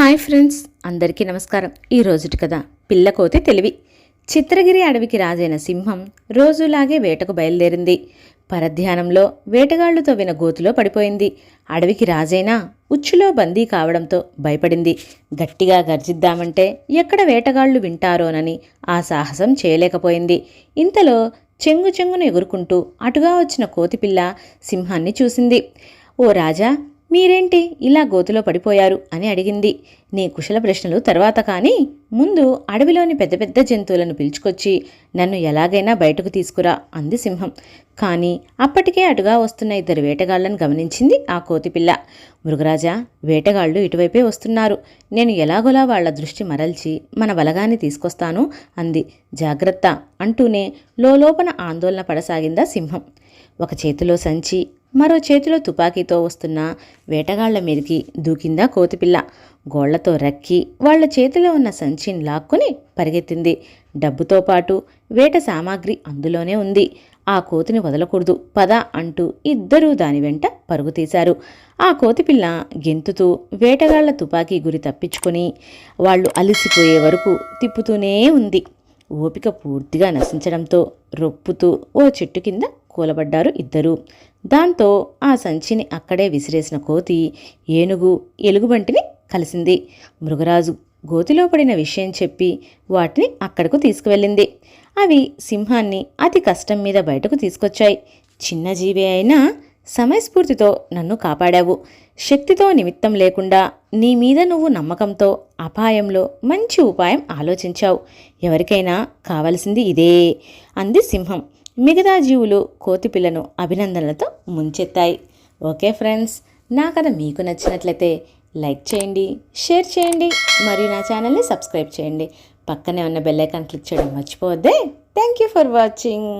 Hi friends అందరికీ నమస్కారం. ఈ రోజుటి కథ పిల్లకోతి తెలివి. చిత్రగిరి అడవికి రాజైన సింహం రోజులాగే వేటకు బయలుదేరింది. పరధ్యానంలో వేటగాళ్ళు తవ్విన గోతులో పడిపోయింది. అడవికి రాజైనా ఉచ్చులో బందీ కావడంతో భయపడింది. గట్టిగా గర్జిద్దామంటే ఎక్కడ వేటగాళ్ళు వింటారోనని ఆ సాహసం చేయలేకపోయింది. ఇంతలో చెంగు చెంగును ఎగురుకుంటూ అటుగా వచ్చిన కోతిపిల్ల సింహాన్ని చూసింది. ఓ రాజా మీరేంటి ఇలా గోతిలో పడిపోయారు అని అడిగింది. నీ కుశల ప్రశ్నలు తర్వాత కానీ ముందు అడవిలోని పెద్ద పెద్ద జంతువులను పిలుచుకొచ్చి నన్ను ఎలాగైనా బయటకు తీసుకురా అంది సింహం. కానీ అప్పటికే అటుగా వస్తున్న ఇద్దరు వేటగాళ్ళను గమనించింది ఆ కోతిపిల్ల మృగరాజా వేటగాళ్ళు ఇటువైపే వస్తున్నారు. నేను ఎలాగోలా వాళ్ళ దృష్టి మరల్చి మన బలగాన్ని తీసుకొస్తాను అంది. జాగ్రత్త అంటూనే లోలోపన ఆందోళన పడసాగిందా సింహం. ఒక చేతిలో సంచి మరో చేతిలో తుపాకీతో వస్తున్న వేటగాళ్ళ మీదకి దూకిందా కోతిపిల్ల. గోళ్ళతో రక్కి వాళ్ళ చేతిలో ఉన్న సంచిని లాక్కుని పరిగెత్తింది. డబ్బుతో పాటు వేట సామాగ్రి అందులోనే ఉంది. ఆ కోతిని వదలకూడదు పద అంటూ ఇద్దరూ దాని వెంట పరుగు తీశారు. ఆ కోతిపిల్ల గెంతుతూ వేటగాళ్ళ తుపాకీ గురి తప్పించుకొని వాళ్ళు అలిసిపోయే వరకు తిప్పుతూనే ఉంది. ఓపిక పూర్తిగా నశించడంతో రొప్పుతూ ఓ చెట్టు కింద కూలబడ్డారు ఇద్దరూ. దాంతో ఆ సంచిని అక్కడే విసిరేసిన కోతి ఏనుగు ఎలుగుబంటిని కలిసింది. మృగరాజు గోతిలో పడిన విషయం చెప్పి వాటిని అక్కడకు తీసుకువెళ్ళింది. అవి సింహాన్ని అతి కష్టం మీద బయటకు తీసుకొచ్చాయి. చిన్న జీవి అయినా సమయస్ఫూర్తితో నన్ను కాపాడావు. శక్తితో నిమిత్తం లేకుండా నీ మీద నువ్వు నమ్మకంతో అపాయంలో మంచి ఉపాయం ఆలోచించావు. ఎవరికైనా కావలసింది ఇదే అంది సింహం. మిగతా జీవులు కోతిపిల్లను అభినందనలతో ముంచెత్తాయి. ఓకే ఫ్రెండ్స్ నా కథ మీకు నచ్చినట్లయితే లైక్ చేయండి షేర్ చేయండి మరియు నా ఛానల్ని సబ్స్క్రైబ్ చేయండి. పక్కనే ఉన్న బెల్ ఐకాన్ క్లిక్ చేయడం మర్చిపోవద్దే. Thank you for watching.